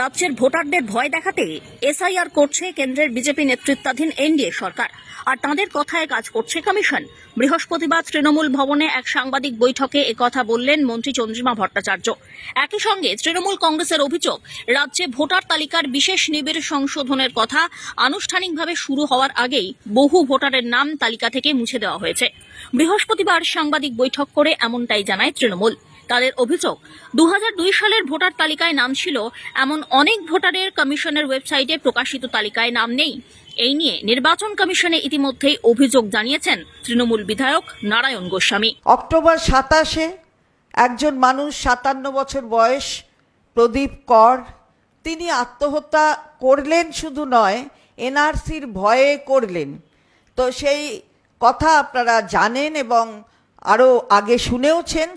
রাজ্যের ভোটারদের ভয় দেখাতে এসআইআর করছে কেন্দ্রের বিজেপি নেতৃত্বাধীন এনডিএ সরকার। আর তাঁদের কথায় কাজ করছে কমিশন। বৃহস্পতিবার তৃণমূল ভবনে এক সাংবাদিক বৈঠকে একথা বললেন মন্ত্রী চন্দ্রিমা ভট্টাচার্য। একই সঙ্গে তৃণমূল কংগ্রেসের অভিযোগ, রাজ্যে ভোটার তালিকার বিশেষ নিবিড় সংশোধনের কথা আনুষ্ঠানিকভাবে শুরু হওয়ার আগেই বহু ভোটারের নাম তালিকা থেকে মুছে দেওয়া হয়েছে। বৃহস্পতিবার সাংবাদিক বৈঠক করে এমনটাই জানায় তৃণমূল। তাদের অভিযোগ দু হাজার দুই সালের ভোটার তালিকায় নাম ছিল এমন অনেক ভোটারের কমিশনের ওয়েবসাইটে প্রকাশিত তালিকায় নাম নেই। এই নিয়ে নির্বাচন কমিশনে ইতিমধ্যেই অভিযোগ জানিয়েছেন তৃণমূল বিধায়ক নারায়ণ গোস্বামী। অক্টোবর সাতাশে একজন মানুষ সাতান্ন বছর বয়স, প্রদীপ কর, তিনি আত্মহত্যা করলেন শুধু নয়, এনআরসির ভয়ে করলেন। তো সেই কথা আপনারা জানেন এবং আরও আগে শুনেওছেন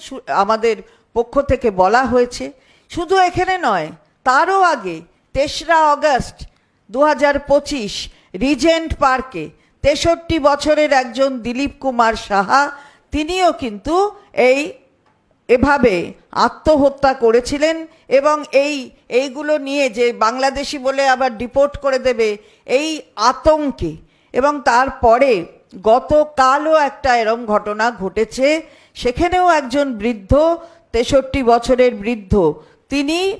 আমাদের পক্ষ থেকে বলা হয়েছে। শুধু এখানে নয়, তারও আগে তেসরা অগস্ট দু হাজার পঁচিশ রিজেন্ট পার্কে তেষট্টি বছরের একজন দিলীপ কুমার সাহা, তিনিও কিন্তু এই এভাবে আত্মহত্যা করেছিলেন এবং এই, এইগুলো নিয়ে যে বাংলাদেশি বলে আবার ডিপোর্ট করে দেবে, এই আতঙ্কে এবং তারপরে গতকালও একটা এরম ঘটনা ঘটেছে। সেখানেও একজন বৃদ্ধ, তেষট্টি বছরের বৃদ্ধ, তিনি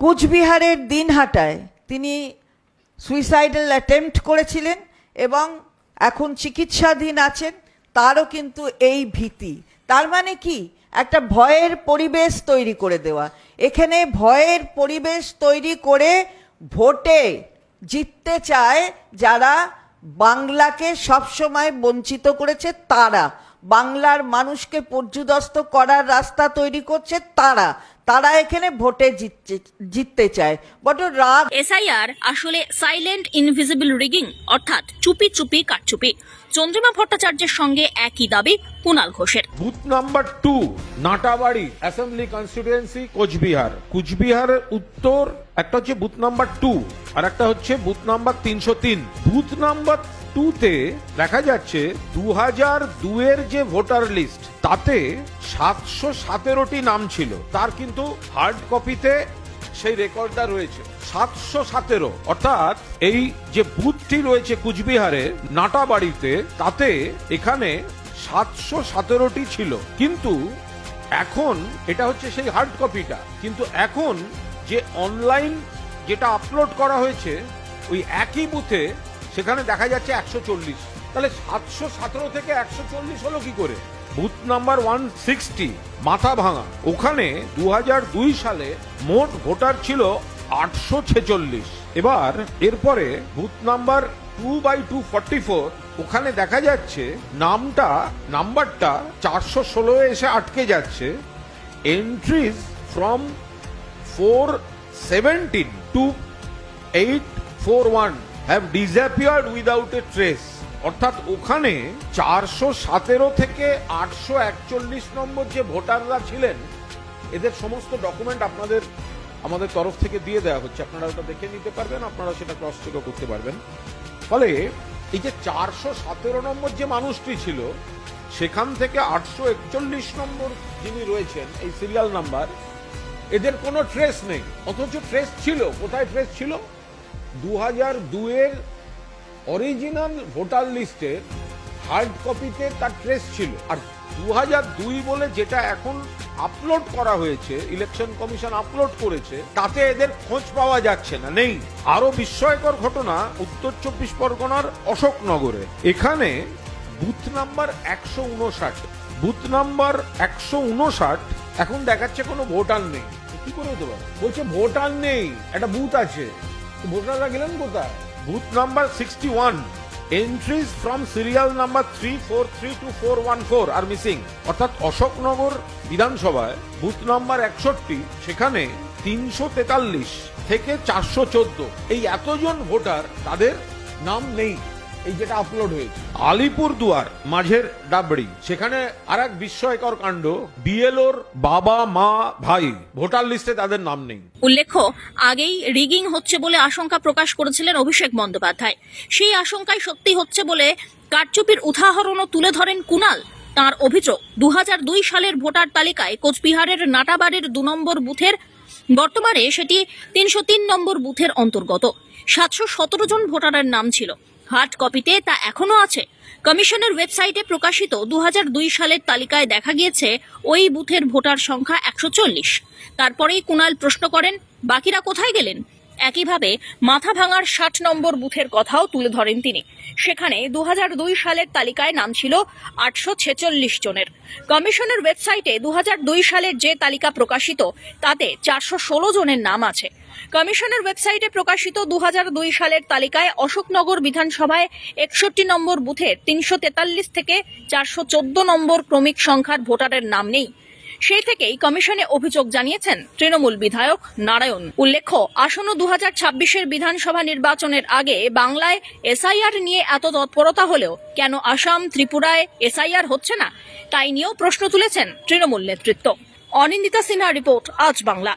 কুচবিহারের দিনহাটায় তিনি সুইসাইডাল অ্যাটেম্প্ট করেছিলেন এবং এখন চিকিৎসাধীন আছেন, তারও কিন্তু এই ভীতি। তার মানে কি? একটা ভয়ের পরিবেশ তৈরি করে দেওয়া। এখানে ভয়ের পরিবেশ তৈরি করে ভোটে জিততে চায় যারা বাংলাকে সবসময় বঞ্চিত করেছে তারা। বাংলার মানুষকে পর্যুদস্ত করার রাস্তা তৈরি করছে তারা। তারা এখানে ভোটে জিততে জিততে চায়। বট রাগ এসআইআর আসলে সাইলেন্ট ইনভিজিবল রিগিং অর্থাৎ চুপি চুপি কাটচুপি চন্দ্রিমা ভট্টাচার্যের সঙ্গে একই দাবি কুণাল ঘোষের। Booth number two Natabari assembly constituency Coochbehar. কুচবিহারের উত্তর একটা হচ্ছে বুথ নাম্বার টু। আর একটা হচ্ছে বুথ নাম্বার তিনশো তিন। বুথ নাম্বার টুতে দেখা যাচ্ছে দু হাজার দুয়ের যে ভোটার লিস্ট, তাতে সাতশো সতেরোটি নাম ছিল। তার কিন্তু হার্ড কপিতে সেই রেকর্ডটা রয়েছে। সাতশো সতেরো, অর্থাৎ এই যে বুথটি রয়েছে কুচবিহারে, নাটাবাড়িতে, তাতে এখানে সাতশো সতেরোটি ছিল। কিন্তু এখন, এটা হচ্ছে সেই হার্ড কপিটা। কিন্তু এখন যে অনলাইন যেটা আপলোড করা হয়েছে, ওই একই বুথে সেখানে দেখা যাচ্ছে একশো চল্লিশ। তাহলে সাতশো সতেরো থেকে একশো চল্লিশ হলো কি করে? বুথ নাম্বার ওয়ান সিক্সটি মাথা ভাঙা। ওখানে দু দুই সালে মোট ভোটার ছিল আটশো ছেচল্লিশ। এবার এরপরে booth number two by two forty four ওখানে দেখা যাচ্ছে নামটা, নাম্বারটা চারশো ষোলো এসে আটকে যাচ্ছে। Entries from four seventeen to eight four one have disappeared without a trace অর্থাৎ ওখানে চারশো সতেরো থেকে আটশো একচল্লিশ নম্বর যে ভোটাররা ছিলেন, এদের সমস্ত ডকুমেন্ট আপনাদের, আমাদের তরফ থেকে দিয়ে দেওয়া হচ্ছে। আপনারা ওটা দেখে নিতে পারবেন, আপনারা সেটা ক্রস চেকও করতে পারবেন। ফলে এই যে চারশো সতেরো নম্বর যে মানুষটি ছিল, সেখান থেকে আটশো একচল্লিশ নম্বর যিনি রয়েছেন, এই সিরিয়াল নাম্বার এদের কোনো ট্রেস নেই। অথচ ট্রেস ছিল। কোথায় ট্রেস ছিল? দু হাজার দুয়ের অরিজিনাল ভোটার লিস্টের হার্ড কপিতে তার ট্রেস ছিল। আর দু হাজার দুই বলে যেটা এখন আপলোড করা হয়েছে ইলেকশন কমিশন আপলোড করেছে, তাতে এদের খোঁজ পাওয়া যাচ্ছে না, নেই। আরও বিস্ময়কর ঘটনা উত্তর চব্বিশ পরগনার অশোকনগরে। এখানে বুথ নাম্বার একশো উনষাট, বুথ নাম্বার একশো উনষাট এখন দেখাচ্ছে কোনো ভোটার নেই। কি করে হতে পারে? বলছে ভোটার নেই একটা বুথ আছে। ভোটাররা গেলেন কোথায়? Booth number sixty one entries from serial number three four three two four one four are missing অর্থাৎ অশোকনগর বিধানসভায় বুথ নাম্বার একষট্টি সেখানে তিনশো তেতাল্লিশ থেকে চারশো চোদ্দ। এই এতজন ভোটার তাদের নাম নেই। এই যেটা আপলোড হয়েছে। আলিপুর দুয়ার মাঝের ডাবড়ি সেখানে আর এক বিস্ময়কর কাণ্ড বিএলওর বাবা মা ভাই ভোটার লিস্টে তাদের নাম নেই। উল্লেখ্য আগেই রিগিং হচ্ছে বলে আশঙ্কা প্রকাশ করেছিলেন অভিষেক বন্দ্যোপাধ্যায়। সেই আশঙ্কাই সত্যি হচ্ছে বলে কারচুপির উদাহরণও তুলে ধরেন কুনাল। তার অভিযোগ দু দুই সালের ভোটার তালিকায় কোচবিহারের নাটাবাড়ির দু নম্বর বুথের বর্তমানে সেটি তিনশো তিন নম্বর বুথের অন্তর্গত। সাতশো সতেরো জন ভোটারের নাম ছিল। হার্ড কপিতে তা এখনও আছে। কমিশনের ওয়েবসাইটে প্রকাশিত দু হাজার দুই সালের তালিকায় দেখা গিয়েছে ওই বুথের ভোটার সংখ্যা একশো চল্লিশ। তারপরেই কুণাল প্রশ্ন করেন, বাকিরা কোথায় গেলেন? একইভাবে মাথা ভাঙার ষাট নম্বর বুথের কথাও তুলে ধরেন তিনি। সেখানে দু হাজার দুই সালের তালিকায় নাম ছিল আটশো ছেচল্লিশ জনের। কমিশনের ওয়েবসাইটে দু হাজার দুই সালের যে তালিকা প্রকাশিত, তাতে চারশো ষোলো জনের নাম আছে। কমিশনের ওয়েবসাইটে প্রকাশিত দু হাজার দুই সালের তালিকায় অশোকনগর বিধানসভায় একষট্টি নম্বর বুথের তিনশো তেতাল্লিশ থেকে চারশো চোদ্দ নম্বর ক্রমিক সংখ্যার ভোটারের নাম নেই। সেই থেকেই কমিশনে অভিযোগ জানিয়েছেন তৃণমূল বিধায়ক নারায়ণ। উল্লেখ্য, আসন্ন দু হাজার ছাব্বিশের বিধানসভা নির্বাচনের আগে বাংলায় এসআইআর নিয়ে এত তৎপরতা হলেও কেন আসাম, ত্রিপুরায় এসআইআর হচ্ছে না? তাই নিয়েও প্রশ্ন তুলেছেন তৃণমূল নেতৃত্ব। অনিন্দিতা সিনহা রিপোর্ট, আজ বাংলা।